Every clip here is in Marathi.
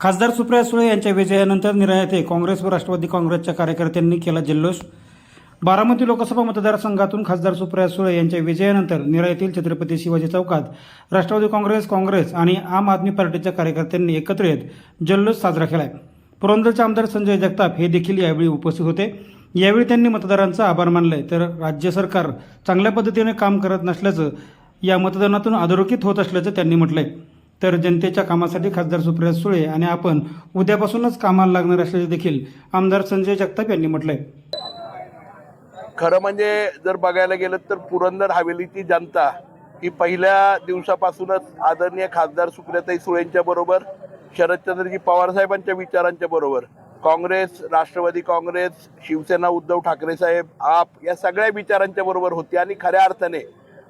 खासदार सुप्रिया सुळे यांच्या विजयानंतर निराय येथे काँग्रेस व राष्ट्रवादी काँग्रेसच्या कार्यकर्त्यांनी केला जल्लोष. बारामती लोकसभा मतदारसंघातून खासदार सुप्रिया सुळे यांच्या विजयानंतर निरा येथील छत्रपती शिवाजी चौकात राष्ट्रवादी काँग्रेस काँग्रेस आणि आम आदमी पार्टीच्या कार्यकर्त्यांनी एकत्र येत जल्लोष साजरा केलाय. पुरंदरचे आमदार संजय जगताप हे देखील यावेळी उपस्थित होते. यावेळी त्यांनी मतदारांचा आभार मानले तर राज्य सरकार चांगल्या पद्धतीने काम करत नसल्याचं या मतदानातून अधोरेखित होत असल्याचं त्यांनी म्हटलंय. तर जनतेच्या कामासाठी खासदार सुप्रिया सुळे आणि आपण उद्यापासूनच कामाला लागणार असल्याचे देखील आमदार संजय जगताप यांनी म्हटलंय. खरं म्हणजे जर बघायला गेलं तर पुरंदर हवेलीची जनता ही पहिल्या दिवसापासूनच आदरणीय खासदार सुप्रियाताई सुळेंच्या बरोबर शरदचंद्रजी पवार साहेबांच्या विचारांच्या बरोबर काँग्रेस राष्ट्रवादी काँग्रेस शिवसेना उद्धव ठाकरे साहेब आप या सगळ्या विचारांच्या बरोबर होती. आणि खऱ्या अर्थाने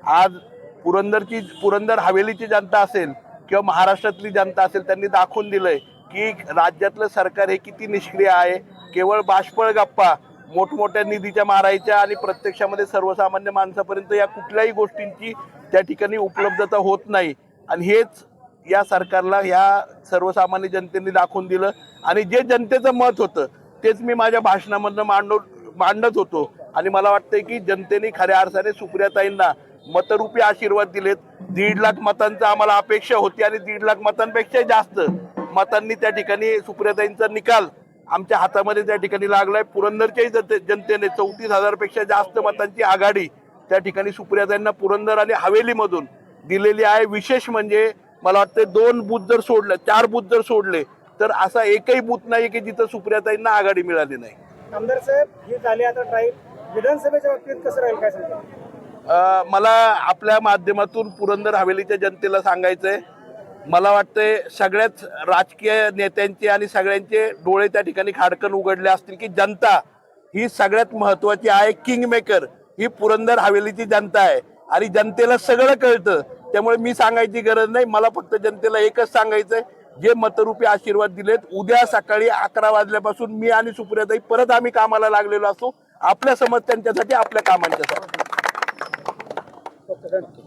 आज पुरंदरची पुरंदर हवेलीची जनता असेल किंवा महाराष्ट्रातली जनता असेल त्यांनी दाखवून दिलंय की राज्यातलं सरकार हे किती निष्क्रिय आहे. केवळ बाष्पळ गप्पा मोठमोठ्या निधीच्या मारायच्या आणि प्रत्यक्षामध्ये सर्वसामान्य माणसापर्यंत या कुठल्याही गोष्टींची त्या ठिकाणी उपलब्धता होत नाही. आणि हेच या सरकारला या सर्वसामान्य जनतेने दाखवून दिलं. आणि जे जनतेचं मत होतं तेच मी माझ्या भाषणामधनं मांडू मांडत होतो. आणि मला वाटतंय की जनतेने खऱ्या अर्थाने सुप्रियाताईंना मतरूपी आशीर्वाद दिलेत. दीड लाख मतांचा आम्हाला अपेक्षा होती आणि दीड लाख मतांपेक्षा जास्त. मतांनी त्या ठिकाणी सुप्रियाताईंचा निकाल आमच्या हातामध्ये त्या ठिकाणी लागलाय. पुरंदरच्याही जनते- जनतेने चौतीस हजारपेक्षा जास्त मतांची आघाडी त्या ठिकाणी सुप्रियाताईंना पुरंदर आणि हवेलीमधून दिलेली आहे. विशेष म्हणजे मला वाटतं दोन बूथ जर सोडले चार बूथ जर सोडले तर असा एकही बूथ नाही की जिथं सुप्रियाताईंना आघाडी मिळाली नाही. आमदार साहेब ही झाली आता ट्राईब. विधानसभेच्या बाबतीत कसं राहील काय मला आपल्या माध्यमातून पुरंदर हवेलीच्या जनतेला सांगायचंय. मला वाटतंय सगळ्याच राजकीय नेत्यांचे आणि सगळ्यांचे डोळे त्या ठिकाणी खाडकन उघडले असतील की जनता ही सगळ्यात महत्वाची आहे. किंग मेकर ही पुरंदर हवेलीची जनता आहे. आणि जनतेला सगळं कळतं. त्यामुळे मी सांगायची गरज नाही. मला फक्त जनतेला एकच सांगायचंय. जे मतरूपी आशीर्वाद दिलेत उद्या सकाळी अकरा वाजल्यापासून मी आणि सुप्रियाताई परत आम्ही कामाला लागलेलो असू. आपल्या समस्यांच्यासाठी आपल्या कामांच्यासाठी. Gracias.